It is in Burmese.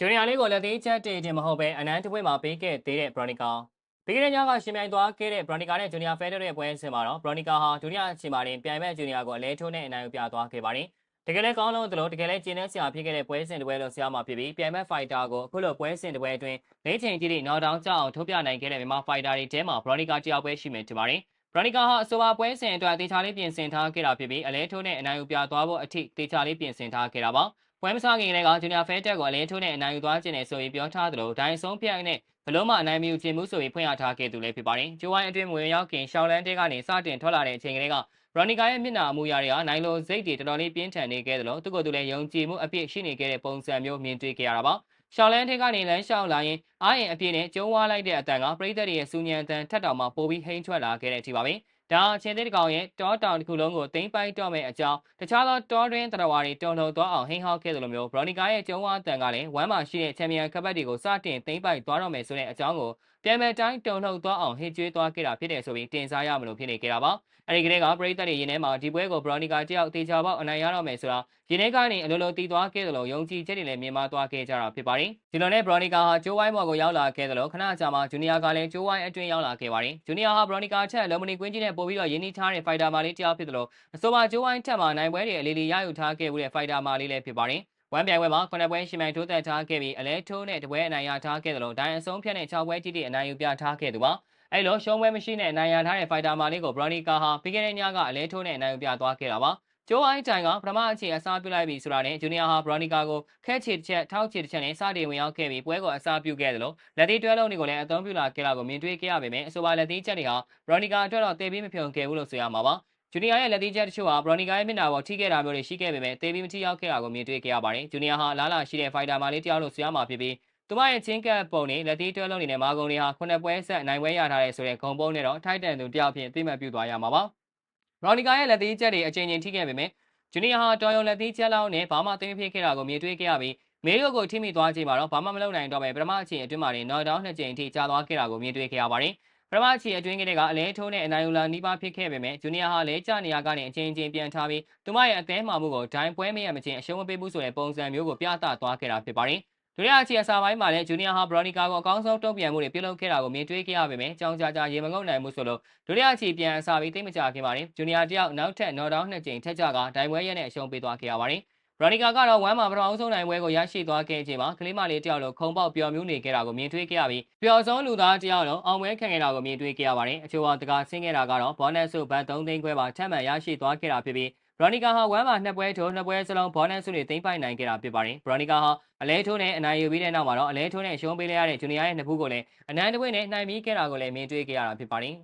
ဂျူနီယာလေးကိုလက်သေးချက်တေခြင်းမဟုတ်ပဲအနန်းတစ်ပွဲမှာပေးခဲ့သေးတဲ့ဘရိုနီကာပြီးခဲ့တဲ့ညကရှင်ပြိုင်သွားခဲ့တဲ့ဘရိုနီကာနဲ့ဂျူနီယာဖဲဒရယ်ပွဲစဉ်မှာတော့ဘရိုနီကာဟာဒုတိယအချိန်မှာတင်ပြိုင်မဲ့ဂျူနီယာကိုအလဲထိုးနဲ့အနိုင်ယူပြသွားခဲ့ပါတယ်တကယ်လည်းကောင်းလုံးသလိုတကယ်လည်းကျင်းနေစရာဖြစ်ခဲ့တဲ့ပွဲစဉ်တစ်ပွဲလို့ဆရာမဖြစ်ပြီးပြိုင်မဲ့ဖိုက်တာကိုအခုလိုပွဲစဉ်တစ်ပွဲအတွင်းလေးချိန်ကြီးထိနောက်တောင်းကြအောင်ထုတ်ပြနိုင်ခဲ့တဲ့မြန်မာဖိုက်တာတွေထဲမှာဘရိုနီကာတယောက်ပဲရှိမယ်ထင်ပါတယ်ဘရိုနီကာဟာအဆိုပါပွဲစဉ်အတွက်တေချာလေးပြင်ဆင်ထားခဲ့တာဖြစ်ပြီးအလဲထိုးနဲ့အနိုင်ယူပြသွားဖို့အထိတေချာလေးပြင်ဆင်ထားခဲ့တာပါ ပွဲမစခင်ကလေးကဂျူနီယာဖဲတက်ကိုအလဲထိုးနဲ့အနိုင်ယူသွားခြင်းနဲ့ဆိုပြီးပြောထားသလိုဒိုင်ဆုံးဖြတ်နဲ့ဘလုံးမအနိုင်မယူခြင်းမှုဆိုပြီးဖွင့်ရထားခဲ့သူလည်းဖြစ်ပါတယ်။ဂျိုဝိုင်းအတွင်းဝင်ရောက်ခင်ရှောင်းလန်းတဲကနေစတင်ထွက်လာတဲ့အချိန်ကလေးကရော်နီကာရဲ့မျက်နှာအမူအရာတွေကနိုင်လိုစိတ်တွေတော်တော်လေးပြင်းထန်နေခဲ့သလိုသူ့ကိုယ်သူလည်းယုံကြည်မှုအပြည့်ရှိနေခဲ့တဲ့ပုံစံမျိုးမြင်တွေ့ခဲ့ရတာပါ။ရှောင်းလန်းတဲကနေလမ်းလျှောက်လာရင်အားရင်အပြည့်နဲ့ကျုံးဝါလိုက်တဲ့အတန်ကပရိသတ်တွေရဲ့စူညံတန်ထက်တောင်မှပိုပြီးဟိမ့်ထွက်လာခဲ့တဲ့အထိပါပဲ။ ဒါအချင်းသေးတကောင်ရဲ့တောတောင်တစ်ခုလုံးကိုသိမ့်ပိုက်တော့မဲ့အကြောင်းတခြားသောတောတွင်းတရဝါတွေတုံလုံသွားအောင်ဟိန်းဟောက်ခဲ့သလိုမျိုးဘရော်နီကာရဲ့ကျုံးဝါတန်ကလည်းဝမ်းမှာရှိတဲ့ချန်ပီယံကပတ်တွေကိုစတင်သိမ့်ပိုက်သွားတော့မယ်ဆိုတဲ့အကြောင်းကိုပြန်မဲ့တိုင်းတုံလှုပ်သွားအောင်ဟစ်ကြွေးသွားခဲ့တာဖြစ်တယ်ဆိုပြီးတင်စားရမလို့ဖြစ်နေကြတာပါအဲဒီကလေးကပရိသတ်တွေရင်းထဲမှာဒီပွဲကိုဘရော်နီကာတယောက်တေချာပေါက်အနိုင်ရတော့မယ်ဆိုတာရင်းထဲကနေအလိုလိုတီးသွားခဲ့သလိုယုံကြည်ချက်တွေလည်းမြင်မသွားခဲ့ကြတာဖြစ်ပါတယ်ဒီလိုနဲ့ဘရော်နီကာဟာဂျိုးဝိုင်းဘော်ကိုရောက်လာခဲ့သလိုခဏကြာမှဂျူနီယာကလည်းဂျိုးဝိုင်းအတွင်းရောက်လာခဲ့ပါတယ်ဂျူနီယာဟာဘရော်နီကာထက်လုံမနီကွင်းကြီးနဲ့ပို့ပြီးတော့ရင်းနှီးထားတဲ့ဖိုက်တာမာလေးတယောက်ဖြစ်သလိုအဆိုပါဂျိုးဝိုင်းထက်မှာနိုင်ပွဲတွေအလေးလေးရယူထားခဲ့မှုတဲ့ဖိုက်တာမာလေးလည်းဖြစ်ပါတယ်ဝမ်ပြိုင်ပွဲမှာခုနှစ်ပွဲရှင်မြိုင်ထိုးသက်ထားခဲ့ပြီးအလဲထိုးနဲ့တပွဲအနိုင်ရထားခဲ့တယ်လို့ဒိုင်အဆုံးဖြတ်နဲ့6ပွဲတိတိအနိုင်ယူပြထားခဲ့သူပါအဲ့လိုရှုံးပွဲမရှိနဲ့အနိုင်ရထားတဲ့ဖိုက်တာမာလေးကိုဘရော်နီကာဟာပြီးခဲ့တဲ့ညကအလဲထိုးနဲ့အနိုင်ယူပြသွားခဲ့တာပါ ကျိုးအိုင်းတိုင်ကပထမအခြေအစားပြုလိုက်ပြီဆိုတာနဲ့ဂျူနီယာဟာဘရော်နီကာကိုခဲချေတစ်ချက်ထောက်ချေတစ်ချက်နဲ့စတင်ဝင်ရောက်ခဲ့ပြီးပွဲကိုအစားပြုခဲ့တယ်လို့လက်သေးတွဲလုံးတွေကိုလည်းအသုံးပြုလာခဲ့တာကိုမြင်တွေ့ခဲ့ရပေမဲ့အဆိုပါလက်သေးချက်တွေဟာဘရော်နီကာအတွက်တော့တည်ပြီးမဖြုံခဲ့ဘူးလို့ဆိုရမှာပါဂျူနီယာရဲ့လက်သေးချက်တချို့ဟာဘရော်နီကာရဲ့မျက်နှာပေါ်ထိခဲ့တာမျိုးတွေရှိခဲ့ပေမဲ့တေးပြီးမထိရောက်ခဲ့တာကိုမြင်တွေ့ခဲ့ရပါတယ်။ဂျူနီယာဟာလားလာရှိတဲ့ဖိုက်တာမာလေးတယောက်လို့ဆိုရမှာဖြစ်ပြီးသူမရဲ့ချင်းကပ်ပုံနဲ့လက်သေးတွဲလုံးတွေနဲ့မာဂုံတွေဟာခုနှစ်ပွဲဆက်နိုင်ပွဲရထားတဲ့ဆိုတဲ့ဂုံပုံနဲ့တော့ထိုက်တန်သူတယောက်ဖြင့်သိမှတ်ပြုသွားရမှာပါ။ဘ ရော်နီကာရဲ့လက်သေးချက်တွေအချိန်ချင်းထိခဲ့ပေမဲ့ဂျူနီယာဟာတော်ရုံလက်သေးချက်လောက်နဲ့ဘာမှသိမဖြစ်ခဲ့တာကိုမြင်တွေ့ခဲ့ရပြီးမေရီယိုကိုထိမိသွားချိန်မှာတော့ဘာမှမလုပ်နိုင်တော့ပဲပထမအချိန်အတွင်းမှာနေနော်ဒေါင်းနှစ်ချိန်ထိကြာသွားခဲ့တာကိုမြင်တွေ့ခဲ့ရပါတယ်။ပထမချီအတွင်းကလေးကအလဲထိုးနဲ့အနိုင်ယူလာနီးပါးဖြစ်ခဲ့ပေမဲ့ဂျူနီယာဟာလဲကျနေရာကနေအချင်းချင်းပြန်ထားပြီးသူမရဲ့အသေးမှမှုကိုဒိုင်ပွဲမရမချင်းအရှုံးမပေးဘူးဆိုတဲ့ပုံစံမျိုးကိုပြသသွားခဲ့တာဖြစ်ပါတယ်။ ဒုတိယချီအစာပိုင်းမှာလည်းဂျူနီယာဟာဘရော်နီကာကိုအကောင်းဆုံးတုံ့ပြန်မှုတွေပြုလုပ်ခဲ့တာကိုမြင်တွေ့ခဲ့ရပေမဲ့ကြောင်ကြာကြာရေမငုံနိုင်မှုဆိုလို့ဒုတိယချီပြန်အစာပြီးတိတ်မကြခင်ပါတယ်။ဂျူနီယာတယောက်နောက်ထပ်နော်ဒေါင်းနှစ်ကြိမ်ထက်ကြကဒိုင်ပွဲရဲနဲ့အရှုံးပေးသွားခဲ့ရပါတယ်။ဘရော်နီကာကတော့ဝမ်းမှာပထမဆုံးနိုင်ပွဲကိုရရှိသွားခဲ့ချိန်မှာကလေးမလေးတယောက်လိုခုံပေါက်ပျော်မြူးနေခဲ့တာကိုမြင်တွေ့ခဲ့ရပြီးပျော်ဆုံးလူသားတယောက်လုံးအောင်ပွဲခံခဲ့တာကိုမြင်တွေ့ခဲ့ရပါတယ်အချို့ကတကာဆင်းခဲ့တာကတော့ဘောနက်ဆုဘတ်3သိန်းခွဲပါထပ်မံရရှိသွားခဲ့တာဖြစ်ပြီး ဘရော်နီကာဟာဝမ်းမှာနှစ်ပွဲထိုးနှစ်ပွဲစလုံးဘောနက်ဆုတွေသိမ်းပိုက်နိုင်ခဲ့တာဖြစ်ပါတယ်ဘရော်နီကာဟာအလဲထိုးနဲ့အနိုင်ယူပြီးတဲ့နောက်မှာတော့အလဲထိုးနဲ့ရှုံးပေးလိုက်ရတဲ့ဂျူနီယာရဲ့နှစ်ဖူးကိုလည်းအနန္တဝိနဲ့နှိုင်ပြီးခဲ့တာကိုလည်းမြင်တွေ့ခဲ့ရတာဖြစ်ပါတယ်